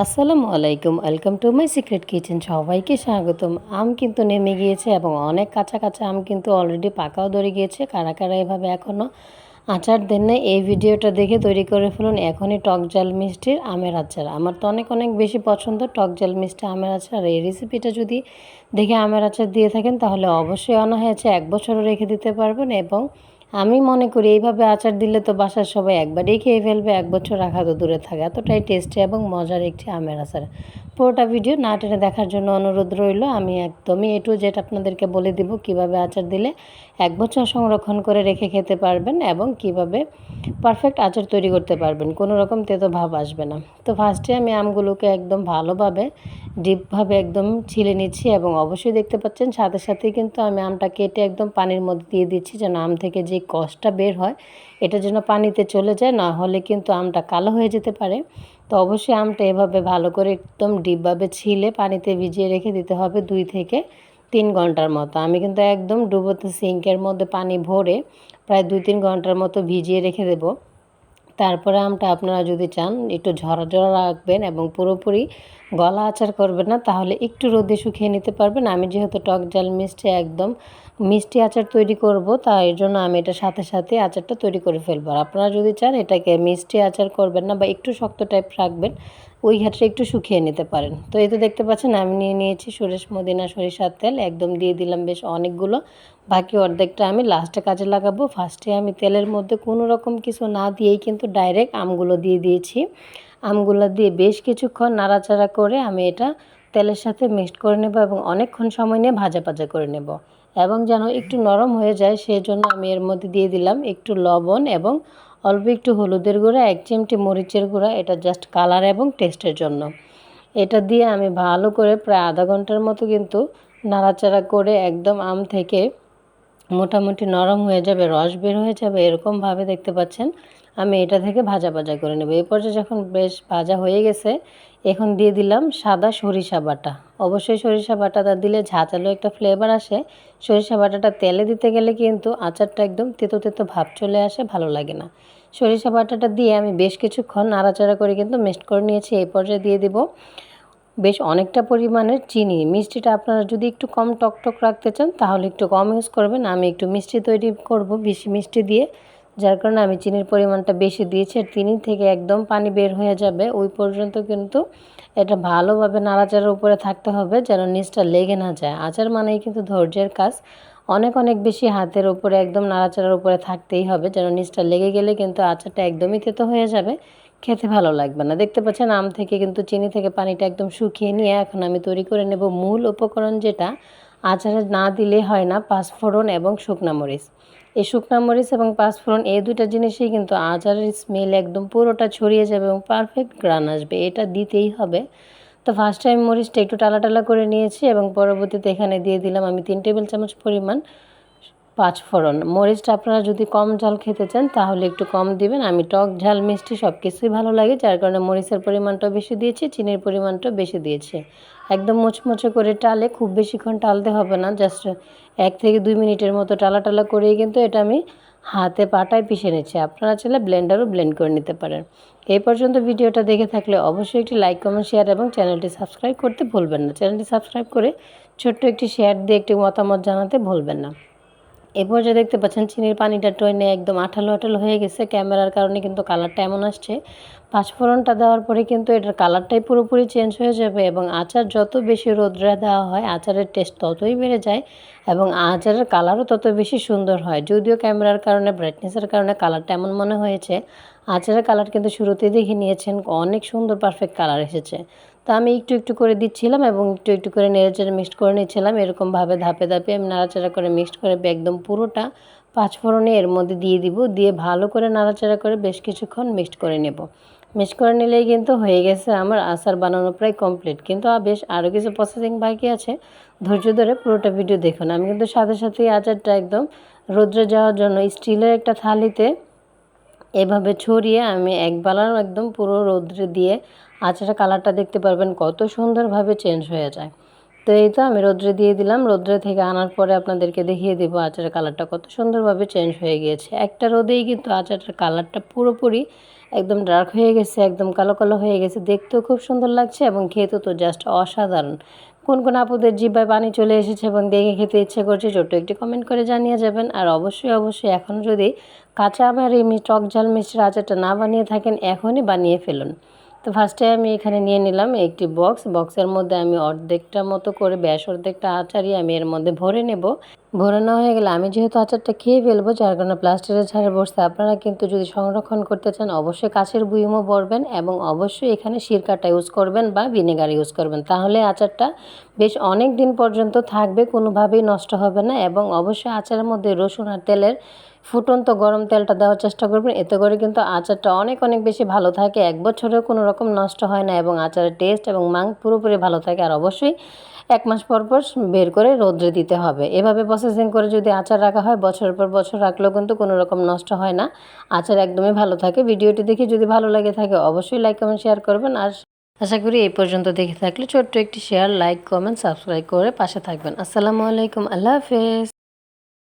আসসালামু আলাইকুম, welcome to my secret kitchen. সবাইকে স্বাগতম। আম কিন্তু নেমে গিয়েছে এবং অনেক কাঁচা কাঁচা আম কিন্তু অলরেডি পাকাও ধরে গিয়েছে। কারা কারা এভাবে এখনও আচার দেন না এই ভিডিওটা দেখে তৈরি করে ফেলুন এখনই টক জাল মিষ্টির আমের আচার। আমার তো অনেক অনেক বেশি পছন্দ টক জাল মিষ্টি আমের আচার। আর এই রেসিপিটা যদি দেখে আমের আচার দিয়ে থাকেন, তাহলে অবশ্যই হয়েছে এক বছরও রেখে দিতে পারবেন এবং আমি মনে করি এইভাবে আচার দিলে তো বাসার সবাই একবারেই খেয়ে ফেলবে, এক বছর রাখা তো দূরে থাকে। এতটাই টেস্টি এবং মজার একটি আমের আচার। পুরোটা ভিডিও না টেনে দেখার জন্য অনুরোধ রইল, আমি একদমই এটু যেটা আপনাদেরকে বলে দিব কীভাবে আচার দিলে এক বছর সংরক্ষণ করে রেখে খেতে পারবেন এবং কীভাবে পারফেক্ট আচার তৈরি করতে পারবেন। কোনো রকম তেতো ভাব আসবে না। তো ফার্স্টে আমি আমগুলোকে একদম ভালোভাবে ডিপভাবে একদম ছিলে নিচ্ছি এবং অবশ্যই দেখতে পাচ্ছেন সাথে সাথে কিন্তু আমি আমটা কেটে একদম পানির মধ্যে দিয়ে দিচ্ছি যেন আম থেকে যে কষটা বের হয়, এটা যেন পানিতে চলে যায়, না হলে কিন্তু আমটা কালো হয়ে যেতে পারে। তো অবশ্যই আমটা এভাবে ভালো করে একদম ডিপভাবে ছিলে পানিতে ভিজিয়ে রেখে দিতে হবে দুই থেকে তিন ঘণ্টার মতো। আমি কিন্তু একদম ডুবোতে সিঙ্কের মধ্যে পানি ভরে প্রায় দুই তিন ঘণ্টার মতো ভিজিয়ে রেখে দেবো। তারপরে আমটা আপনারা যদি চান, একটু ঝরা ঝরা রাখবেন এবং পুরোপুরি গলা আচার করবেন না, তাহলে একটু রোদে শুকিয়ে নিতে পারবেন। আমি যেহেতু টক জাল, মিষ্টি একদম মিষ্টি আচার তৈরি করব, তাই জন্য আমি এটা সাথে সাথে আচারটা তৈরি করে ফেলব। আর আপনারা যদি চান এটাকে মিষ্টি আচার করবেন না বা একটু শক্ত টাইপ রাখবেন ওই ঘাটটা একটু শুকিয়ে নিতে পারেন। তো এই তো দেখতে পাচ্ছেন, আমি নিয়ে নিয়েছি সরিষ, মদিনা সরিষার তেল, একদম দিয়ে দিলাম বেশ অনেকগুলো। বাকি অর্ধেকটা আমি লাস্টে কাজে লাগাবো। ফার্স্টে আমি তেলের মধ্যে কোনো রকম কিছু না দিয়েই কিন্তু ডাইরেক্ট আমগুলো দিয়ে দিয়েছি। আমগুলো দিয়ে বেশ কিছুক্ষণ নাড়াচাড়া করে আমি এটা তেলের সাথে মিক্সড করে নেব এবং অনেকক্ষণ সময় নিয়ে ভাজা ভাজা করে নেব। এবং যেন একটু নরম হয়ে যায় সেই জন্য আমি এর মধ্যে দিয়ে দিলাম একটু লবণ এবং অল্প একটু হলুদের গুঁড়া, এক চিমটি মরিচের গুঁড়া, এটা জাস্ট কালার এবং টেস্টের জন্য। এটা দিয়ে আমি ভালো করে প্রায় আধা ঘণ্টার মতো কিন্তু নাড়াচাড়া করে একদম আম থেকে মোটামুটি নরম হয়ে যাবে, রস বের হয়ে যাবে, এরকমভাবে দেখতে পাচ্ছেন। আমি এটা থেকে ভাজা ভাজা করে নেব। এই পর্যায়ে যখন বেশ ভাজা হয়ে গেছে, এখন দিয়ে দিলাম সাদা সরিষা বাটা। অবশ্যই সরিষা বাটাটা দিলে ঝাঁচালো একটা ফ্লেভার আসে। সরিষা বাটাটা তেলে দিতে গেলে কিন্তু আচারটা একদম তেতো তেতো ভাব চলে আসে, ভালো লাগে না। সরিষা বাটাটা দিয়ে আমি বেশ কিছুক্ষণ নাড়াচাড়া করে কিন্তু মিক্সড করে নিয়েছি। এই পর্যায়ে দিয়ে দিব বেশ অনেকটা পরিমাণের চিনি। মিষ্টিটা আপনারা যদি একটু কম টক টক রাখতে চান, তাহলে একটু কম ইউজ করবেন। আমি একটু মিষ্টি তৈরি করব, বেশি মিষ্টি দিয়ে। যার কারণে আমি চিনির পরিমাণটা বেশি দিয়েছি আর চিনি থেকে একদম পানি বের হয়ে যাবে। ওই পর্যন্ত কিন্তু এটা ভালোভাবে নাড়াচাড়ার উপরে থাকতে হবে যেন নিচটা লেগে না যায়। আচার মানেই কিন্তু ধৈর্যের কাজ। অনেক অনেক বেশি হাতের উপরে একদম নাড়াচাড়ার উপরে থাকতেই হবে যেন নিচটা লেগে গেলে কিন্তু আচারটা একদমই তেতো হয়ে যাবে। খেতে ভালো লাগবে না। দেখতে পাচ্ছেন আম থেকে কিন্তু চিনি থেকে পানিটা একদম শুকিয়ে নিয়ে এখন আমি তৈরি করে নেব মূল উপকরণ যেটা। আচারে না দিলে হয় না, পাঁচফোড়ন এবং শুকনা মরিচ। এই শুকনা মরিচ এবং পাঁচফোড়ন, এই দুটা জিনিসই কিন্তু আচারের স্মেল একদম পুরোটা ছড়িয়ে যাবে এবং পারফেক্ট গ্রান আসবে। এটা দিতেই হবে। তো ফার্স্ট টাইম মরিচটা একটু টালা টালা করে নিয়েছি এবং পরবর্তীতে এখানে দিয়ে দিলাম আমি তিন টেবিল চামচ পরিমাণ পাঁচ ফোড়ন। মরিচটা আপনারা যদি কম ঝাল খেতে চান, তাহলে একটু কম দিবেন। আমি টক ঝাল, মিষ্টি সব কিছুই ভালো লাগে, যার কারণে মরিচের পরিমাণটাও বেশি দিয়েছি, চিনির পরিমাণটাও বেশি দিয়েছি। একদম মুচমুচে করে টালে, খুব বেশিক্ষণ টালতে হবে না, জাস্ট এক থেকে দুই মিনিটের মতো টালা টালা করেই কিন্তু এটা আমি হাতে পাটায় পিষে নিচ্ছি। আপনারা চাইলে ব্লেন্ডারও ব্লেন্ড করে নিতে পারেন। এই পর্যন্ত ভিডিওটা দেখে থাকলে অবশ্যই একটি লাইক, কমেন্ট, শেয়ার এবং চ্যানেলটি সাবস্ক্রাইব করতে ভুলবেন না। চ্যানেলটি সাবস্ক্রাইব করে ছোট্ট একটি শেয়ার দিয়ে একটি মতামত জানাতে ভুলবেন না। এ পর্যায়ে দেখতে পাচ্ছেন চিনির পানিটা ট্রেনে একদম আঠালো আঠালো হয়ে গেছে। ক্যামেরার কারণে কিন্তু কালারটা এমন আসছে। পাঁচফোড়নটা দেওয়ার পরে কিন্তু এটার কালারটাই পুরোপুরি চেঞ্জ হয়ে যাবে এবং আচার যত বেশি রোদ্রে দেওয়া হয়, আচারের টেস্ট ততই বেড়ে যায় এবং আচারের কালারও তত বেশি সুন্দর হয়। যদিও ক্যামেরার কারণে ব্রাইটনেসের কারণে কালারটা এমন মনে হয়েছে আচারের কালার কিন্তু শুরুতেই দেখে নিয়েছেন, অনেক সুন্দর পারফেক্ট কালার এসেছে। তো আমি একটু একটু করে দিচ্ছিলাম এবং একটু একটু করে নেড়েচেড়ে মিক্সড করে নিচ্ছিলাম। এরকমভাবে ধাপে ধাপে আমি নাড়াচাড়া করে মিক্সড করে একদম পুরোটা পাঁচফোড়নে এর মধ্যে দিয়ে দিব। দিয়ে ভালো করে নাড়াচাড়া করে বেশ কিছুক্ষণ মিক্সড করে নেব। মিক্সড করে নিলেই কিন্তু হয়ে গেছে আমার আচার বানানো প্রায় কমপ্লিট কিন্তু বেশ আরও কিছু প্রসেসিং বাকি আছে। ধৈর্য ধরে পুরোটা ভিডিও দেখুন। আমি কিন্তু সাথে সাথেই আচারটা একদম রোদ্রে যাওয়ার জন্য স্টিলের একটা থালিতে এভাবে ছড়িয়ে আমি এক বেলার একদম পুরো রোদ্রে দিয়ে আচারের কালারটা দেখতে পারবেন কত সুন্দরভাবে চেঞ্জ হয়ে যায়। তো এই তো আমি রোদ্রে দিয়ে দিলাম, রোদ্রে থেকে আনার পরে আপনাদেরকে দেখিয়ে দেবো আচারের কালারটা কত সুন্দরভাবে চেঞ্জ হয়ে গিয়েছে। একটা রোদেই কিন্তু আচারের কালারটা পুরোপুরি একদম ডার্ক হয়ে গেছে, একদম কালো কালো হয়ে গেছে। দেখতেও খুব সুন্দর লাগছে এবং খেতেও তো জাস্ট অসাধারণ। কোন কোন আপুদের জিব্বায় পানি চলে এসেছে এবং দেখে খেতে ইচ্ছে করছে, ছোট্ট একটি কমেন্ট করে জানিয়ে যাবেন। আর অবশ্যই অবশ্যই এখন যদি কাঁচা আমের এই টক ঝাল মিষ্টির আচারটা না বানিয়ে থাকেন, এখনই বানিয়ে ফেলুন। তো ফার্স্টে আমি এখানে নিয়ে নিলাম একটি বক্স বক্সের মধ্যে আমি অর্ধেকটা মতো করে ব্যাস অর্ধেকটা আচারই আমি এর মধ্যে ভরে নেব। ভরে নেওয়া হয়ে গেলে আমি যেহেতু আচারটা খেয়ে ফেলব, যার কারণে প্লাস্টিকের ছাড়ে বসতে আপনারা কিন্তু যদি সংরক্ষণ করতে চান, অবশ্যই কাছের বুইমও ভরবেন এবং অবশ্যই এখানে সিরকাটা ইউজ করবেন বা ভিনেগার ইউজ করবেন। তাহলে আচারটা বেশ অনেক দিন পর্যন্ত থাকবে, কোনোভাবেই নষ্ট হবে না এবং অবশ্যই আচারের মধ্যে রসুন আর তেলের ফুটন্ত গরম তেলটা দেওয়ার চেষ্টা করবেন। এতে করে কিন্তু আচারটা অনেক অনেক বেশি ভালো থাকে। এক বছরেও কোনো রকম নষ্ট হয় না এবং আচারের টেস্ট এবং মাং পুরোপুরি ভালো থাকে। আর অবশ্যই এক মাস পর পর বের করে রোদ্রে দিতে হবে। এভাবে প্রসেসিং করে যদি আচার রাখা হয়, বছরের পর বছর রাখলেও কিন্তু কোনো রকম নষ্ট হয় না। আচার একদমই ভালো থাকে। ভিডিওটি দেখে যদি ভালো লাগে থাকে, অবশ্যই লাইক কমেন্ট শেয়ার করবেন। আর আশা করি এই পর্যন্ত দেখে থাকলে ছোট্ট একটি শেয়ার লাইক কমেন্ট সাবস্ক্রাইব করে পাশে থাকবেন। আসসালামু আলাইকুম। আল্লাহ হাফেজ।